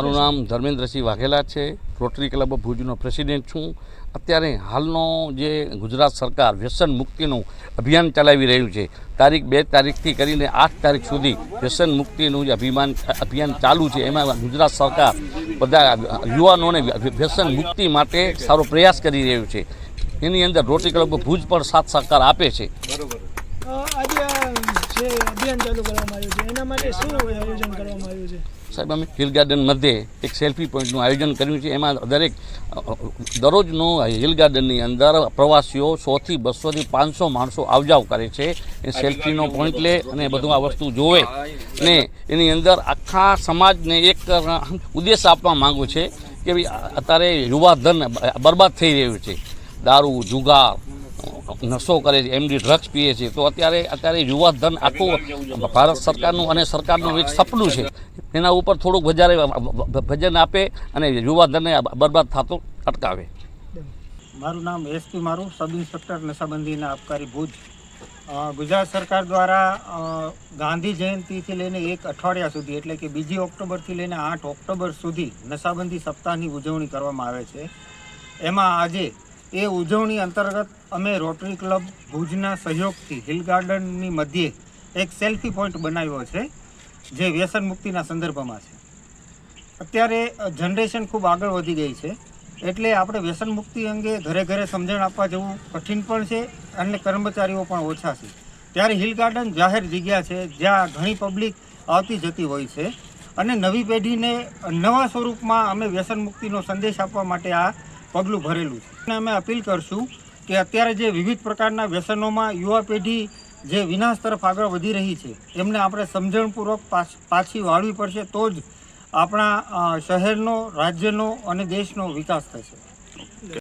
મારું નામ ધર્મેન્દ્રસિંહ વાઘેલા છે. રોટરી ક્લબ ભુજનો પ્રેસિડેન્ટ છું. અત્યારે હાલનો જે ગુજરાત સરકાર વ્યસન મુક્તિનું અભિયાન ચલાવી રહ્યું છે, તારીખ બે તારીખથી કરીને આઠ તારીખ સુધી વ્યસન મુક્તિનું જે અભિમાન, અભિયાન ચાલુ છે. એમાં ગુજરાત સરકાર બધા યુવાનોને વ્યસન મુક્તિ માટે સારો પ્રયાસ કરી રહ્યું છે. એની અંદર રોટરી ક્લબ ભુજ પણ સાથ સહકાર આપે છે. સાહેબ, અમે હિલ ગાર્ડન મધ્યે એક સેલ્ફી પોઈન્ટનું આયોજન કર્યું છે. એમાં દરેક દરરોજનો હિલ ગાર્ડનની અંદર પ્રવાસીઓ સોથી બસોથી પાંચસો માણસો આવજાવ કરે છે. એ સેલ્ફીનો પોઈન્ટ લે અને બધું આ વસ્તુ જોવે ને એની અંદર આખા સમાજને એક ઉદ્દેશ આપવા માગું છે કે ભાઈ અત્યારે યુવાધન બરબાદ થઈ રહ્યું છે. દારૂ, જુગાર નશો કરે છે એમડી ડ્રગ્સ પીએ છે. તો અત્યારે અત્યારે યુવા ધન આખું ભારત સરકારનું અને સરકારનું એક સપનું છે. એના ઉપર થોડુંક વધારે ભજન આપે અને યુવા ધનને બરબાદ થતો અટકાવે. મારું નામ એસપી મારું, સબ ઇન્સ્પેક્ટર નશાબંધીના આપકારી ભુજ. ગુજરાત સરકાર દ્વારા ગાંધી જયંતિથી લઈને એક અઠવાડિયા સુધી, એટલે કે બીજી ઓક્ટોબરથી લઈને આઠ ઓક્ટોબર સુધી નશાબંધી સપ્તાહની ઉજવણી કરવામાં આવે છે. એમાં આજે એ ઉજવણી અંતર્ગત અમે રોટરી ક્લબ ભુજના સહયોગથી હિલ ગાર્ડનની મધ્યે એક સેલ્ફી પોઈન્ટ બનાવ્યો છે, જે વ્યસન મુક્તિના સંદર્ભમાં છે. અત્યારે જનરેશન ખૂબ આગળ વધી ગઈ છે, એટલે આપણે વ્યસન મુક્તિ અંગે ઘરે ઘરે સમજણ આપવા જવું કઠિન પણ છે અને કર્મચારીઓ પણ ઓછા છે. ત્યારે હિલ ગાર્ડન જાહેર જગ્યા છે, જ્યાં ઘણી પબ્લિક આવતી જતી હોય છે અને નવી પેઢીને નવા સ્વરૂપમાં અમે વ્યસન મુક્તિનો સંદેશ આપવા માટે આ પગલું ભરેલું છે. અમે અપીલ કરશું કે અત્યારે જે વિવિધ પ્રકારના વ્યસનોમાં યુવા પેઢી જે વિનાશ તરફ આગળ વધી રહી છે, એમને આપણે સમજણપૂર્વક પાછ- વાળવી પડશે, તો જ આપણા શહેરનો, રાજ્યનો અને દેશનો વિકાસ થશે.